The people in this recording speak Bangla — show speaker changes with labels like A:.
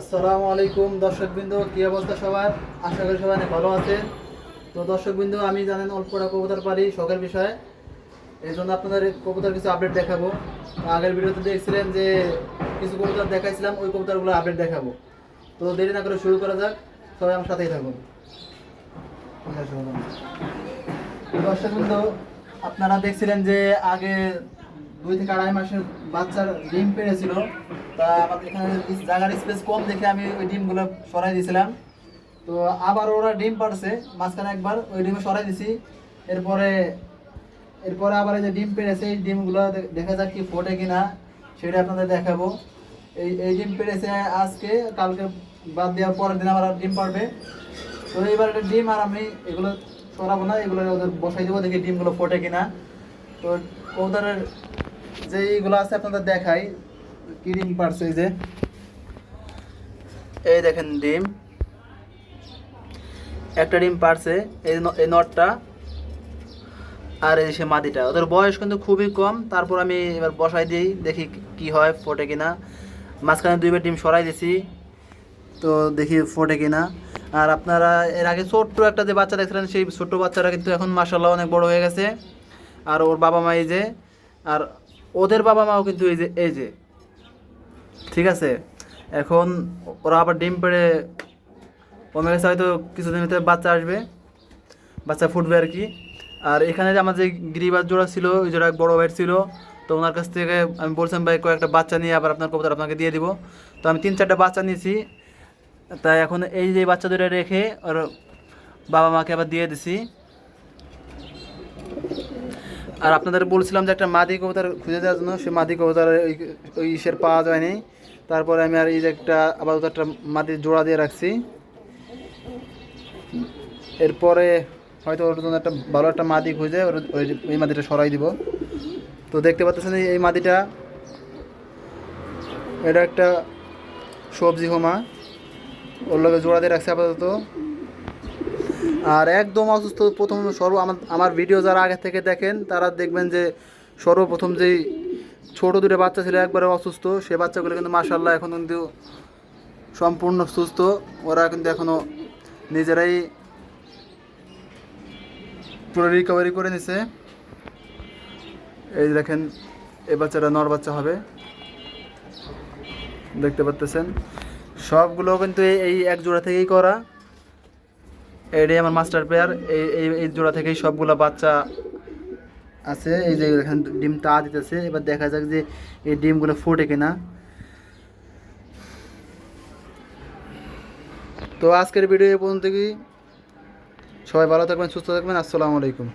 A: আসসালামু আলাইকুম দর্শকবৃন্দ, কি অবস্থা সবার? আশা করি সবাই ভালো আছে তো দর্শকবৃন্দ, আমি জানেন অল্পটা কবুতর পারি শখের বিষয়ে। এই জন্য আপনাদের কবুতর কিছু আপডেট দেখাবো। আগের ভিডিওতে দেখছিলেন যে কিছু কবুতর দেখাইছিলাম, ওই কবুতরগুলো আপডেট দেখাবো। তো দেরি না করে শুরু করা যাক, সবাই আমার সাথেই থাকুন। দর্শকবৃন্দ, আপনারা দেখছিলেন যে আগে দুই থেকে আড়াই মাসের বাচ্চার ডিম পেরেছিল তা আমাদের এখানে জায়গার স্পেস কম দেখে আমি ওই ডিমগুলো সরাই দিয়েছিলাম। তো আবার ওরা ডিম পারছে মাঝখানে একবার ওই ডিমে সরাই দিছি। এরপরে এরপরে আবার এই যে ডিম পেরেছে এই ডিমগুলো দেখা যাক কি ফোটে কিনা, সেটা আপনাদের দেখাবো। এই এই ডিম পেরেছে আজকে, কালকে বাদ দেওয়ার পরের দিন আবার ডিম পারবে তো এইবার একটা ডিম আর আমি এগুলো সরাবো না, এগুলো ওদের বসাই দেবো, দেখি ডিমগুলো ফোটে কিনা। তো কবুতরের যে এইগুলো আছে আপনাদের দেখাই। কি ডিম পারছে এই যে? এই দেখেন ডিম। একটা ডিম পারছে, এই এই নটটা আর এই সে মাদিটা। ওদের বয়স কিন্তু খুবই কম, তারপর আমি এবার বসাই দিই, দেখি কি হয়, ফোটে কিনা। মাঝখানে দুইবার ডিম সরাই দিছি, তো দেখি ফোটে কিনা। আর আপনারা এর আগে ছোট্ট একটা যে বাচ্চা দেখছিলেন, সেই ছোট্ট বাচ্চাটা কিন্তু এখন মাসাল্লাহ অনেক বড় হয়ে গেছে। আর ওর বাবা মা এই যে, আর ওদের বাবা মাও কিন্তু এই যে এই যে। ঠিক আছে? এখন ওরা আবার ডিম পেড়ে কমে গেছে হয়তো কিছুদিন ভিতরে বাচ্চা আসবে, বাচ্চা ফুটবে আর কি। আর এখানে যে আমার যে গিরিবাজ জোড়া ছিল, ওই জোড়া বড় ভাইয়ের ছিল, তো ওনার কাছ থেকে আমি বলছিলাম, ভাই, কয়েকটা বাচ্চা নিয়ে আবার আপনার কবুতর আপনাকে দিয়ে দিব। তো আমি তিন চারটা বাচ্চা নিয়েছি, তাই এখন এই যে বাচ্চা দুটো রেখে ওর বাবা মাকে আবার দিয়ে দিছি। আর আপনাদের বলছিলাম যে একটা মাদি কবুতর খুঁজে দেওয়ার জন্য সে মাদি কবুতর ওই ওই ইসের পাওয়া যায়নি। তারপরে আমি আর এই যে একটা আপাতত একটা মাটির জোড়া দিয়ে রাখছি। এরপরে হয়তো ওর জন্য একটা ভালো একটা মাদি খুঁজে ওর ওই এই মাদিটা সরাই দিব। তো দেখতে পাচ্ছেন এই- মাদিটা। এটা একটা সবজি হোমা ওর লগে জোড়া দিয়ে রাখছে আপাতত। আর একদম অসুস্থ প্রথম সর্ব আমার ভিডিও যারা আগে থেকে দেখেন, তারা দেখবেন যে সর্বপ্রথম যেই ছোট দুটো বাচ্চা ছিল একবারে অসুস্থ, সে বাচ্চাগুলো কিন্তু মার্শাল্লাহ এখন কিন্তু সম্পূর্ণ সুস্থ। ওরা কিন্তু এখনও নিজেরাই পুরো রিকভারি করে নিছে। এই দেখেন এই বাচ্চাটা নর বাচ্চা হবে। দেখতে পাচ্তেছেন সবগুলো কিন্তু এই এক জোড়া থেকেই করা। এটাই আমার মাস্টার প্লেয়ার এই এই জোড়া থেকেই সবগুলো বাচ্চা আছে। এই যে এখানে ডিম তা দিতেছে, এবার দেখা যাক যে এই ডিমগুলো ফোটে কিনা। তো আজকের ভিডিও এই পর্যন্ত কি সবাই ভালো থাকবেন, সুস্থ থাকবেন, আসসালামু আলাইকুম।